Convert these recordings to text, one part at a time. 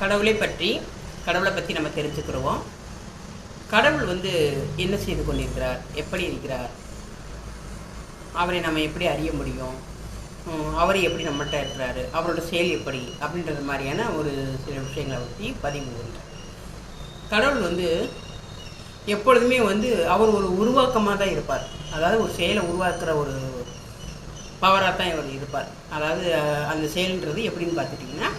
கடவுளை பற்றி கடவுளை பற்றி நம்ம தெரிஞ்சுக்கிறோம். கடவுள் வந்து என்ன செய்து கொண்டிருக்கிறார்? எப்படி இருக்கிறார்? அவரை நம்ம எப்படி அறிய முடியும்? அவரை எப்படி நம்மகிட்ட இருக்கிறாரு? அவரோட செயல் எப்படி? அப்படின்றது மாதிரியான ஒரு சில விஷயங்களை பற்றி பதிவு கடவுள் வந்து எப்பொழுதுமே வந்து அவர் ஒரு உருவாக்கமாக தான் இருப்பார். அதாவது ஒரு செயலை உருவாக்குற ஒரு பவராக தான் இவர் இருப்பார். அதாவது அந்த செயல்ன்றது எப்படின்னு பார்த்துட்டிங்கன்னா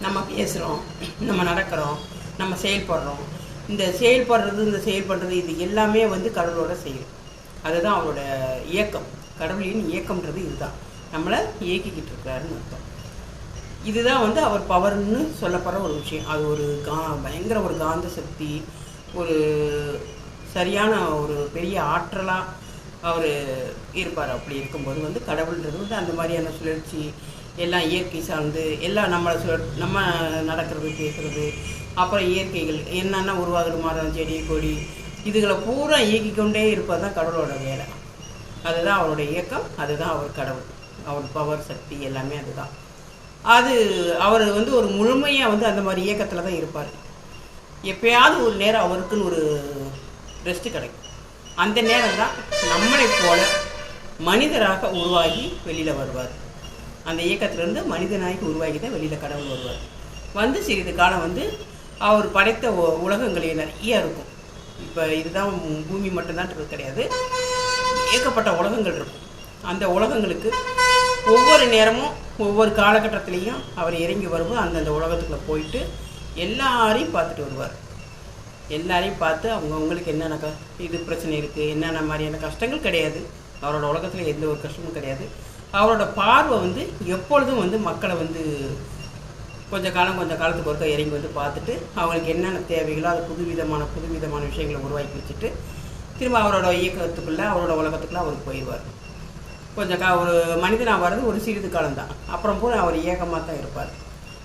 நம்ம பேசுகிறோம் நம்ம நடக்கிறோம் நம்ம செயல்படுறோம். இந்த செயல்படுறது இந்த செயல்படுறது இது எல்லாமே வந்து கடவுளோட செயல். அதுதான் அவரோட இயக்கம். கடவுளின் இயக்கம்ன்றது இதுதான். நம்மளை இயக்கிக்கிட்டு இருக்கிறாருன்னு அர்த்தம். இதுதான் வந்து அவர் பவர்னு சொல்லப்படுற ஒரு விஷயம். அது ஒரு கா பயங்கர ஒரு காந்த சக்தி ஒரு சரியான ஒரு பெரிய ஆற்றலாக அவர் இருப்பார். அப்படி இருக்கும்போது வந்து கடவுள்ன்றது வந்து அந்த மாதிரியான சுழற்சி எல்லாம் இயற்கை சார்ந்து எல்லாம் நம்மளை சொ நம்ம நடக்கிறது பேசுகிறது அப்புறம் இயற்கைகள் என்னென்ன உருவாகுது மரம் செடி கொடி இதுகளை பூரா இயக்கிக்கொண்டே இருப்பது தான் கடவுளோட வேலை. அதுதான் அவரோட இயக்கம் அதுதான் அவர் கடவுள். அவர் பவர் சக்தி எல்லாமே அதுதான். அது அவர் வந்து ஒரு முழுமையாக வந்து அந்த மாதிரி இயக்கத்தில் தான் இருப்பார். எப்பயாவது ஒரு நேரம் அவருக்குன்னு ஒரு ரெஸ்ட் கிடைக்கும். அந்த நேரம் தான் நம்மளை போல மனிதராக உருவாகி வெளியில் வருவார். அந்த இயக்கத்திலிருந்து மனிதனாகி உருவாகி தான் வெளியில் கடவுள் வருவார். வந்து சிறிது காலம் வந்து அவர் படைத்த உ- உலகங்களே நிறைய இருக்கும் இப்போ இதுதான் பூமி மட்டும்தான் கிடையாது. ஏகப்பட்ட உலகங்கள் இருக்கும். அந்த உலகங்களுக்கு ஒவ்வொரு நேரமும் ஒவ்வொரு காலகட்டத்திலையும் அவர் இறங்கி வரும்போது அந்தந்த உலகத்துக்குள்ளே போயிட்டு எல்லாரையும் பார்த்துட்டு வருவார். எல்லாரையும் பார்த்து அவங்கவுங்களுக்கு என்னென்ன க இது பிரச்சனை இருக்குது என்னென்ன மாதிரியான கஷ்டங்கள் கிடையாது. அவரோட உலகத்தில் எந்த ஒரு கஷ்டமும் கிடையாது. அவரோட பார்வை வந்து எப்பொழுதும் வந்து மக்களை வந்து கொஞ்சம் காலம் கொஞ்சம் காலத்துக்கு ஒருக்க இறங்கி வந்து பார்த்துட்டு அவங்களுக்கு என்னென்ன தேவைகளோ அது புதுவிதமான புதுவிதமான விஷயங்களை உருவாக்கி வச்சுட்டு திரும்ப அவரோட இயக்கத்துக்குள்ளே அவரோட உலகத்துக்குள்ளே அவர் போயிடுவார். கொஞ்சம் கா ஒரு மனிதனாக வர்றது ஒரு சிறிது காலம்தான். அப்புறம் பூரா அவர் ஏகமாக தான் இருப்பார்.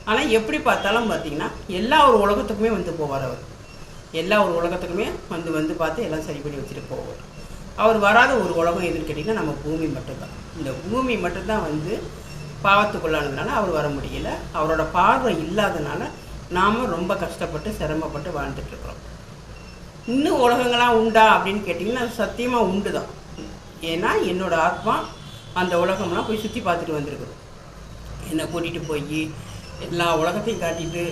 ஆனால் எப்படி பார்த்தாலும் பார்த்தீங்கன்னா எல்லா ஒரு உலகத்துக்குமே வந்து போவார் அவர். எல்லா ஒரு உலகத்துக்குமே வந்து வந்து பார்த்து எல்லாம் சரி பண்ணி வச்சுட்டு போவார். அவர் வராத ஒரு உலகம் எதுன்னு கேட்டிங்கன்னா நம்ம பூமி மட்டும்தான். இந்த பூமி மட்டும்தான் வந்து பாவத்துக்குள்ளானதுனால அவர் வர முடியல. அவரோட பார்வை இல்லாதனால நாம் ரொம்ப கஷ்டப்பட்டு சிரமப்பட்டு வாழ்ந்துட்டுருக்குறோம் இன்னும் உலகங்களாம் உண்டா அப்படின்னு கேட்டிங்கன்னா அது சத்தியமாக உண்டு தான் ஏன்னா என்னோடய ஆத்மா அந்த உலகம்லாம் போய் சுற்றி பார்த்துட்டு வந்திருக்குது. என்னை கூட்டிகிட்டு போய் எல்லா உலகத்தையும் காட்டிட்டு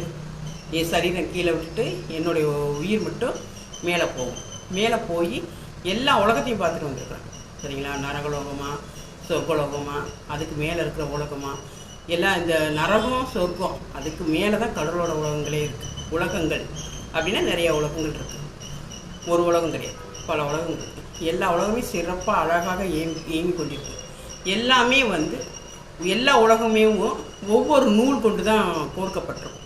என் சரீரம் கீழே விட்டுட்டு என்னுடைய உயிர் மட்டும் மேலே போகும். மேலே போய் எல்லா உலகத்தையும் பார்த்துட்டு வந்திருக்கிறேன். சரிங்களா? நரகலோகமாக சொர்க்கலோகமாக அதுக்கு மேலே இருக்கிற உலகமாக எல்லாம் இந்த நரகம் சொர்க்கம் அதுக்கு மேலே தான் கடலோட உலகங்களே இருக்குது உலகங்கள் அப்படின்னா நிறைய உலகங்கள் இருக்குது ஒரு உலகம் கிடையாது. பல உலகங்கள் எல்லா உலகமே சிறப்பாக அழகாக ஏங்கி ஏங்கி கொண்டிருக்கு. எல்லாமே வந்து எல்லா உலகமே ஒவ்வொரு நூல் கொண்டு தான் கோர்க்கப்பட்டிருக்கும்.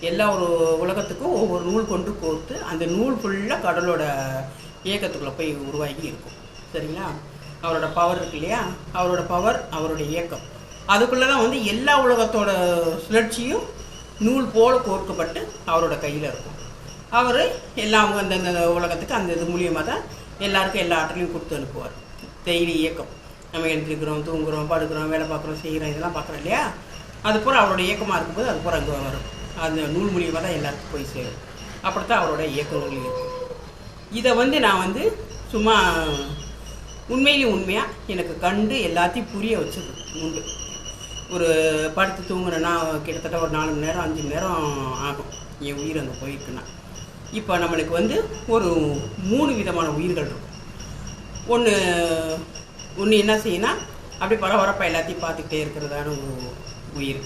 எல்லா ஒரு உலகத்துக்கும் ஒவ்வொரு நூல் கொண்டு கோர்த்து அந்த நூல் ஃபுல்லாக கடலோட இயக்கத்துக்குள்ளே போய் உருவாகி இருக்கும். சரிங்களா? அவரோட பவர் இருக்கு இல்லையா? அவரோட பவர் அவருடைய இயக்கம். அதுக்குள்ளே தான் வந்து எல்லா உலகத்தோட சுழற்சியும் நூல் போல் கோர்க்கப்பட்டு அவரோட கையில் இருக்கும். அவர் எல்லாம் அந்தந்த உலகத்துக்கு அந்த இது மூலியமாக தான் எல்லாருக்கும் எல்லா ஆற்றலையும் கொடுத்து அனுப்புவார். டெய்லி இயக்கம். நம்ம எழுந்திருக்கிறோம் தூங்குறோம் படுக்கிறோம் வேலை பார்க்குறோம் செய்கிறோம் இதெல்லாம் பார்க்குறோம் இல்லையா? அது பூரா அவரோட இயக்கமாக இருக்கும்போது அது பூரா அங்கே வரும். அந்த நூல் மூலியமாக தான் எல்லாருக்கும் போய் சேரும். அப்படித்தான் அவரோட இயக்கங்கள் இருக்கும். இதை வந்து நான் வந்து சும்மா உண்மையிலேயும் உண்மையாக எனக்கு கண்டு எல்லாத்தையும் புரிய வச்சது உண்டு. ஒரு படுத்து தூங்குறேன்னா கிட்டத்தட்ட ஒரு நாலு மணி நேரம் அஞ்சு மணி நேரம் ஆகும் என் உயிர் அங்கே போயிருக்குன்னா. இப்போ நம்மளுக்கு வந்து ஒரு மூணு விதமான உயிர்கள் இருக்கும். ஒன்று ஒன்று என்ன செய்யணும்னா அப்படி பரபரப்பாக எல்லாத்தையும் பார்த்துக்கிட்டே இருக்கிறதான ஒரு உயிர்.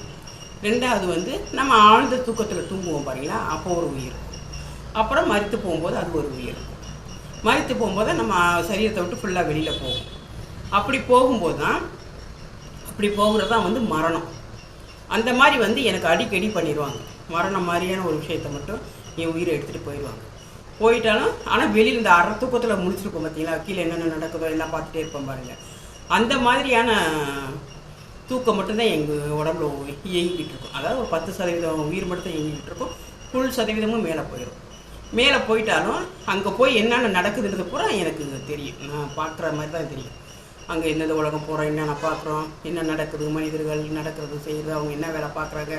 ரெண்டாவது வந்து நம்ம ஆழ்ந்த தூக்கத்தில் தூங்குவோம் பாருங்களா அப்போ ஒரு உயிர். அப்புறம் மறித்து போகும்போது அது ஒரு உயிர். மறித்து போகும்போது நம்ம சரீரத்தை விட்டு ஃபுல்லாக வெளியில் போகும். அப்படி போகும்போது தான் அப்படி போகிறது தான் வந்து மரணம். அந்த மாதிரி வந்து எனக்கு அடிக்கடி பண்ணிடுவாங்க. மரணம் மாதிரியான ஒரு விஷயத்த மட்டும் என் உயிரை எடுத்துகிட்டு போயிடுவாங்க. போயிட்டாலும் ஆனால் வெளியில் இந்த அரை தூக்கத்தில் முடிச்சிருப்போம் பார்த்தீங்களா? கீழே என்னென்ன நடக்குதோ எல்லாம் பார்த்துட்டே இருப்போம் பாருங்கள் அந்த மாதிரியான தூக்கம் மட்டும்தான் எங்கள் உடம்புல இயங்கிக்கிட்டு இருக்கும். அதாவது ஒரு பத்து சதவீதம் உயிர் மட்டும் தான் இயங்கிக்கிட்டு இருக்கும். ஃபுல் சதவீதமும் மேலே போயிடும் மேலே போயிட்டாலும் அங்கே போய் என்னென்ன நடக்குதுன்றது பூரா எனக்கு தெரியும். நான் பார்க்குற மாதிரி தான் தெரியும். அங்கே எந்தெந்த உலகம் போகிறோம் என்னென்ன பார்க்குறோம்? என்ன நடக்குது? மனிதர்கள் நடக்கிறது செய்கிறது அவங்க என்ன வேலை பார்க்குறாங்க?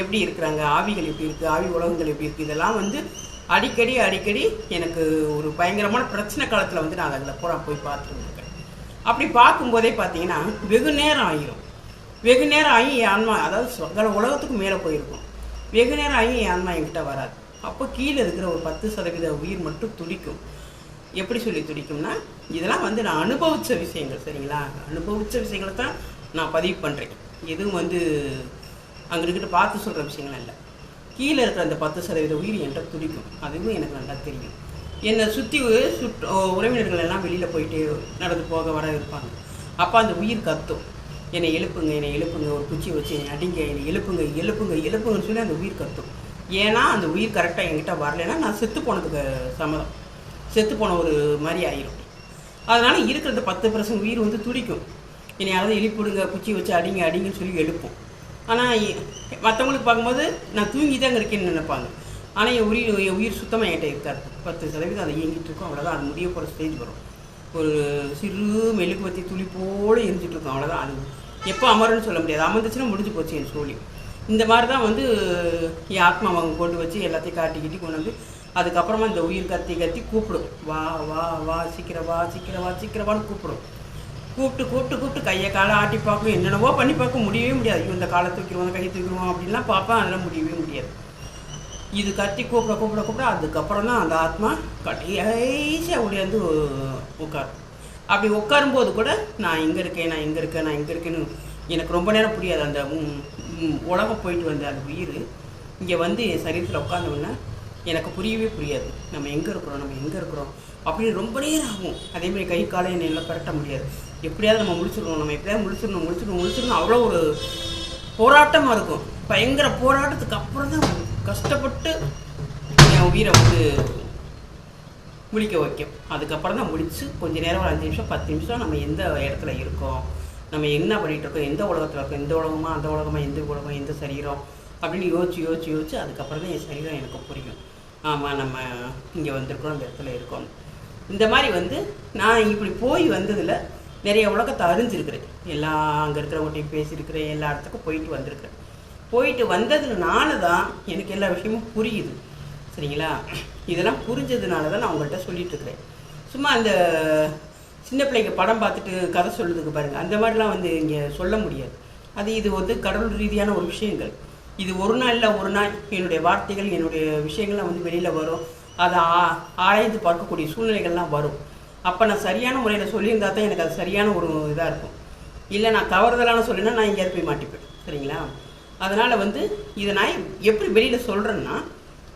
எப்படி இருக்கிறாங்க? ஆவிகள் எப்படி இருக்குது ஆவி உலகங்கள் எப்படி இருக்குது இதெல்லாம் வந்து அடிக்கடி அடிக்கடி எனக்கு ஒரு பயங்கரமான பிரச்சனை காலத்தில் வந்து நான் அதில் பூரா போய் பார்த்துருந்துருக்கேன் அப்படி பார்க்கும்போதே பார்த்தீங்கன்னா வெகு நேரம் ஆகிரும் வெகு நேரம் ஆகி என் ஆன்மா அதாவது சகல உலகத்துக்கு மேலே போயிருக்கும். வெகு நேரம் ஆகி என் ஆன்மா என்கிட்ட வராது. அப்போ கீழே இருக்கிற ஒரு பத்து சதவீத உயிர் மட்டும் துடிக்கும். எப்படி சொல்லி துடிக்கும்னா இதெல்லாம் வந்து நான் அனுபவித்த விஷயங்கள் சரிங்களா? அனுபவித்த விஷயங்களை தான் நான் பதிவு பண்ணுறேன் எதுவும் வந்து அங்கே இருக்கிட்ட பார்த்து சொல்கிற விஷயங்கள் இல்லை கீழே இருக்கிற அந்த பத்து சதவீத உயிர் என்கிட்ட துடிக்கும். அதுவும் எனக்கு நல்லா தெரியும். என்னை சுற்றி சுற்று உறவினர்கள் எல்லாம் வெளியில் போயிட்டு நடந்து போக வர இருப்பாங்க. அப்போ அந்த உயிர் கத்தும். என்னை எழுப்புங்க என்னை எழுப்புங்க ஒரு குச்சி வச்சு என்னை அடிங்க என்னை எழுப்புங்க எழுப்புங்க எழுப்புங்கன்னு சொல்லி அந்த உயிர் கத்தும். ஏன்னா அந்த உயிர் கரெக்டாக என்கிட்ட வரலைன்னா நான் செத்து போனதுக்கு சம்மதம். செத்து போன ஒரு மாதிரி ஆயிரும். அதனால் இருக்கிற பத்து பர்சன்ட் உயிர் வந்து துடிக்கும். என்னை யாராவது எழுப்பிடுங்க குச்சி வச்சு அடிங்க அடிங்கன்னு சொல்லி எழுப்போம். ஆனால் மற்றவங்களுக்கு பார்க்கும்போது நான் தூங்கி தான் இருக்கேன்னு நினைப்பாங்க. ஆனால் என் உயிர் என் உயிர் சுத்தமாக என்கிட்ட இருக்காது. பத்து சதவீதம் அதை இயங்கிட்டு இருக்கும். அவ்வளோதான் அது முடிய போகிற ஸ்டேஜ் வரும். ஒரு சிறு மெழுகுவத்தி துளி போல் எரிஞ்சிட்டு இருக்கும். அவ்வளோதான் அது எப்போ அமரும்னு சொல்ல முடியாது. அமர்ந்துச்சுன்னா முடிஞ்சு போச்சு என் சோழி. இந்த மாதிரி தான் வந்து என் ஆத்மாவை அவங்க கொண்டு வச்சு எல்லாத்தையும் காட்டிக்கிட்டு கொண்டு வந்து அதுக்கப்புறமா இந்த உயிர் கத்தி கத்தி கூப்பிடும். வா வா வா சீக்கிரம் வா சீக்கிரம் வா சீக்கிரவான்னு கூப்பிடும். கூப்பிட்டு கூப்பிட்டு கூப்பிட்டு கையை காலை ஆட்டி பார்க்கும். என்னென்னவோ பண்ணி பார்க்க முடியவே முடியாது. ஐயோ இந்த காலை தூக்கிடுவோம் கையை தூக்கிடுவோம் அப்படின்லாம் பார்ப்பேன். அதெல்லாம் முடியவே முடியாது. இது கத்தி கூப்பிட கூப்பிட கூப்பிட அதுக்கப்புறம் தான் அந்த ஆத்மா கடைசியாக வந்து உட்காரும். அப்படி உட்காரும்போது கூட நான் இங்கே இருக்கேன் நான் இங்கே இருக்கேன் நான் இங்கே இருக்கேன்னு எனக்கு ரொம்ப நேரம் புரியாது. அந்த உலக உலகம் போயிட்டு வந்த அந்த உயிர் இங்கே வந்து என் சரீரத்தில் உட்காந்தோடனே எனக்கு புரியவே புரியாது. நம்ம எங்கே இருக்கிறோம்? நம்ம எங்கே இருக்கிறோம்? அப்படின்னு ரொம்ப நேரம் ஆகும். அதேமாதிரி கை காலை என்னை பரட்ட முடியாது. எப்படியாவது நம்ம முடிச்சிடணும் நம்ம எப்படியாவது முடிச்சிடணும் முடிச்சிடணும் முடிச்சிடணும் அவ்வளோ ஒரு போராட்டமாக இருக்கும். பயங்கர போராட்டத்துக்கு அப்புறம் தான் கஷ்டப்பட்டு என் உயிரை வந்து முடிக்க வைக்கும். அதுக்கப்புறம் தான் முடித்து கொஞ்சம் நேரம் ஒரு அஞ்சு நிமிஷம் பத்து நிமிஷம் நம்ம எந்த இடத்துல இருக்கோம்? நம்ம என்ன பண்ணிகிட்டு இருக்கோம் எந்த உலகத்தில் இருக்கோம் எந்த உலகமா அந்த உலகமா எந்த உலகம் எந்த சரீரம் அப்படின்னு யோசிச்சு யோசிச்சு யோசிச்சு அதுக்கப்புறம் தான் என் சரீரம் எனக்கு புரியும். ஆமாம் நம்ம இங்கே வந்திருக்கோம் அந்த இடத்துல இருக்கோம். இந்த மாதிரி வந்து நான் இப்படி போய் வந்ததில் நிறைய உலகத்தை அறிஞ்சிருக்கிறேன். எல்லா அங்கே இருக்கிறவங்கள்ட்டையும் பேசியிருக்கிறேன் எல்லா இடத்துக்கும் போயிட்டு வந்திருக்கிறேன். போயிட்டு வந்ததுனால தான் எனக்கு எல்லா விஷயமும் புரியுது. சரிங்களா? இதெல்லாம் புரிஞ்சதுனால தான் நான் உங்கள்கிட்ட சொல்லிட்டு இருக்கிறேன் சும்மா அந்த சின்ன பிள்ளைங்க படம் பார்த்துட்டு கதை சொல்லுதுக்கு பாருங்கள் அந்த மாதிரிலாம் வந்து இங்கே சொல்ல முடியாது. அது இது வந்து கடவுள் ரீதியான ஒரு விஷயங்கள். இது ஒரு நாளில் ஒரு நாள் என்னுடைய வார்த்தைகள் என்னுடைய விஷயங்கள்லாம் வந்து வெளியில் வரும். அதை ஆ- ஆராய்ந்து பார்க்கக்கூடிய சூழ்நிலைகள்லாம் வரும். அப்போ நான் சரியான முறையில் சொல்லியிருந்தா தான் எனக்கு அது சரியான ஒரு இதாக இருக்கும். இல்லை நான் தவறுதலான சொல்லினா நான் எங்கேயாவது போய் மாட்டிப்பேன். சரிங்களா? அதனால் வந்து இதை நான் எப்படி வெளியில் சொல்கிறேன்னா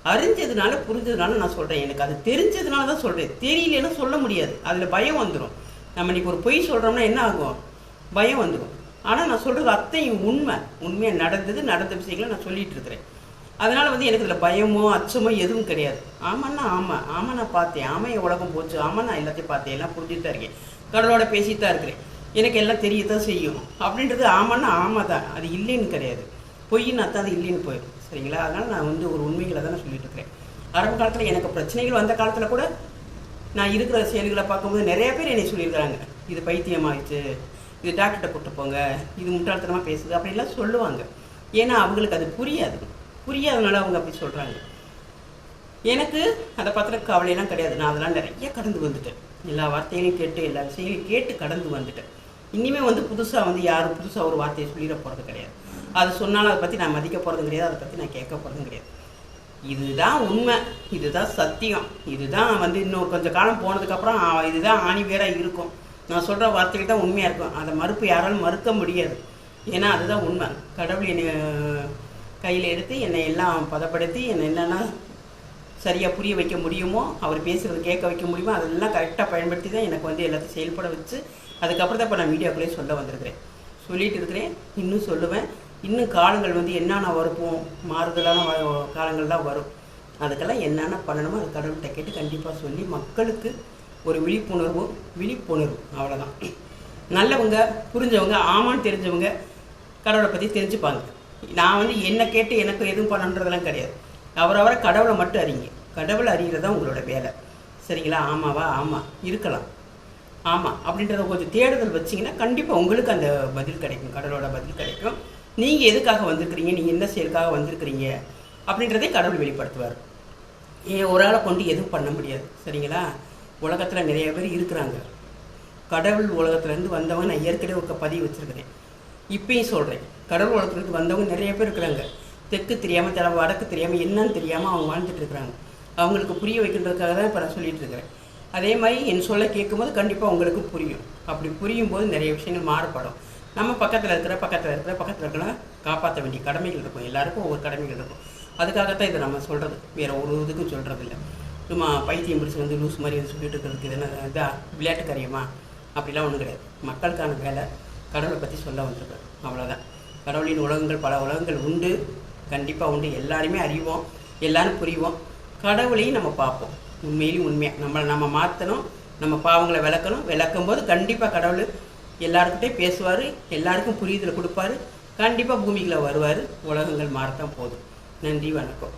அறிஞ்சதுனால புரிஞ்சதுனால நான் சொல்கிறேன் எனக்கு அது தெரிஞ்சதுனால தான் சொல்கிறேன் தெரியலன்னா சொல்ல முடியாது. அதில் பயம் வந்துடும் நம்ம இன்னைக்கு ஒரு பொய் சொல்கிறோம்னா என்ன ஆகும்? பயம் வந்துடும் ஆனால் நான் சொல்கிறது அத்தையும் உண்மை. உண்மையாக நடந்தது நடந்த விஷயங்களை நான் சொல்லிட்டு இருக்கிறேன். அதனால் வந்து எனக்கு இதில் பயமோ அச்சமோ எதுவும் கிடையாது. ஆமாண்ணா ஆமாம் ஆமாம் நான் பார்த்தேன். ஆமாம் என் உலகம் போச்சு. ஆமாம் நான் எல்லாத்தையும் பார்த்தேன். எல்லாம் புரிஞ்சுட்டு தான் இருக்கேன். கடவுளோட பேசிட்டு தான் இருக்கிறேன். எனக்கு எல்லாம் தெரியத்தான் செய்யும். அப்படின்றது ஆமான்னா ஆமாம் தான் அது இல்லைன்னு கிடையாது. பொய்ன்னு அர்த்தம் அது இல்லைன்னு போயிடும். சரிங்களா? அதனால் நான் வந்து ஒரு உண்மைகளை தான் நான் சொல்லிட்டு இருக்கிறேன். ஆரம்ப காலத்தில் எனக்கு பிரச்சனைகள் வந்த காலத்தில் கூட நான் இருக்கிற செயல்களை பார்க்கும்போது நிறைய பேர் என்னை சொல்லியிருக்கிறாங்க. இது பைத்தியமாயிடுச்சு இது டாக்டர்கிட்ட கூட்டு போங்க இது முட்டாள்தனமாக பேசுது அப்படின்லாம் சொல்லுவாங்க. ஏன்னா அவங்களுக்கு அது புரியாது. புரியாதனால அவங்க அப்படி சொல்கிறாங்க எனக்கு அதை பற்றின கவலையெல்லாம் கிடையாது. நான் அதெல்லாம் நிறைய கடந்து வந்துட்டேன். எல்லா வார்த்தைகளையும் கேட்டு எல்லா விஷயங்களையும் கேட்டு கடந்து வந்துட்டேன். இனிமே வந்து புதுசாக வந்து யாரும் புதுசாக ஒரு வார்த்தையை சொல்லிட போகிறது கிடையாது. அது சொன்னாலும் அதை பற்றி நான் மதிக்க போகிறதும் கிடையாது. அதை பற்றி நான் கேட்க போகிறதும் கிடையாது. இதுதான் உண்மை. இதுதான் சத்தியம். இதுதான் வந்து இன்னும் கொஞ்சம் காலம் போனதுக்கப்புறம் இதுதான் ஆணி வேற இருக்கும். நான் சொல்கிற வார்த்தைகள் தான் உண்மையாக இருக்கும். அதை மறுப்பு யாராலும் மறுக்க முடியாது. ஏன்னா அதுதான் உண்மை. கடவுள் என்னை கையில் எடுத்து என்னை எல்லாம் பதப்படுத்தி என்னை என்னென்ன சரியாக புரிய வைக்க முடியுமோ அவர் பேசுகிறது கேட்க வைக்க முடியுமோ அதெல்லாம் கரெக்டாக பயன்படுத்தி தான் எனக்கு வந்து எல்லாத்தையும் செயல்பட வச்சு அதுக்கப்புறம் தான் இப்போ நான் வீடியோக்குள்ளேயே சொல்ல வந்திருக்கிறேன். சொல்லிட்டு இருக்கிறேன். இன்னும் சொல்லுவேன். இன்னும் காலங்கள் வந்து என்னென்ன வரப்போம் மாறுதலான வ- காலங்கள் தான் வரும். அதுக்கெல்லாம் என்னென்ன பண்ணணுமோ அது கடவுள்கிட்ட கேட்டு கண்டிப்பாக சொல்லி மக்களுக்கு ஒரு விழிப்புணர்வு விழிப்புணர்வு. அவ்வளோதான் நல்லவங்க புரிஞ்சவங்க ஆமான்னு தெரிஞ்சவங்க கடவுளை பற்றி தெரிஞ்சுப்பாங்க. நான் வந்து என்ன கேட்டு எனக்கு எதுவும் பண்ணணுன்றதெல்லாம் கிடையாது. அவரவரை கடவுளை மட்டும் அறிங்க. கடவுளை அறிகிறது தான் உங்களோட வேலை. சரிங்களா? ஆமாவா? ஆமாம் இருக்கலாம். ஆமாம் அப்படின்றத கொஞ்சம் தேடுதல் வச்சிங்கன்னா கண்டிப்பாக உங்களுக்கு அந்த பதில் கிடைக்கும். கடவுளோட பதில் கிடைக்கும். நீங்கள் எதுக்காக வந்திருக்கிறீங்க? நீங்கள் என்ன செயலுக்காக வந்திருக்கிறீங்க? அப்படின்றதே கடவுள் வெளிப்படுத்துவார். ஏன் ஒரு ஆளை கொண்டு எதுவும் பண்ண முடியாது. சரிங்களா? உலகத்தில் நிறைய பேர் இருக்கிறாங்க. கடவுள் உலகத்துலேருந்து வந்தவங்க நான் ஏற்கனவே ஒரு பதிவு வச்சுருக்கிறேன். இப்பயும் சொல்கிறேன் கடவுள் உலகத்துலேருந்து வந்தவங்க நிறைய பேர் இருக்கிறாங்க. தெற்கு தெரியாமல் தலை வடக்கு தெரியாமல் என்னன்னு தெரியாமல் அவங்க வாழ்ந்துட்டு இருக்கிறாங்க. அவங்களுக்கு புரிய வைக்கின்றதுக்காக தான் இப்போ நான் இருக்கிறேன். அதே மாதிரி என் சொல்ல கேட்கும்போது கண்டிப்பாக உங்களுக்கு புரியும். அப்படி புரியும் போது நிறைய விஷயங்கள் மாறுபடும். நம்ம பக்கத்தில் இருக்கிற பக்கத்தில் இருக்கிற பக்கத்தில் இருக்கிற காப்பாற்ற வேண்டிய கடமைகள் இருக்கும். எல்லாருக்கும் ஒவ்வொரு கடமைகள் இருக்கும். அதுக்காகத்தான் இதை நம்ம சொல்கிறது வேறு ஒரு இதுக்கும் சொல்கிறது இல்லை சும்மா பைத்தியம் பிடிச்சி வந்து லூஸ் மாதிரி வந்து சொல்லிட்டு இருக்கிறதுக்கு இது என்ன இதா? விளையாட்டு காரியமா? அப்படிலாம் ஒன்றும் கிடையாது. மக்களுக்கான வேலை கடவுளை பற்றி சொல்ல வந்திருக்கேன். அவ்வளோதான் கடவுளின் உலகங்கள் பல உலகங்கள் உண்டு. கண்டிப்பாக உண்டு. எல்லாருமே அறிவோம். எல்லாரும் புரிவோம். கடவுளையும் நம்ம பார்ப்போம். உண்மையிலும் உண்மையாக நம்மளை நம்ம மாற்றணும் நம்ம பாவங்களை விளக்கணும். விளக்கும் போது கண்டிப்பாக கடவுள் எல்லாருக்கிட்டையும் பேசுவார் எல்லாருக்கும் புரியுதலை கொடுப்பாரு. கண்டிப்பாக பூமிக்குள்ளே வருவார். உலகங்கள் மாறத்தான் போதும் நன்றி வணக்கம்.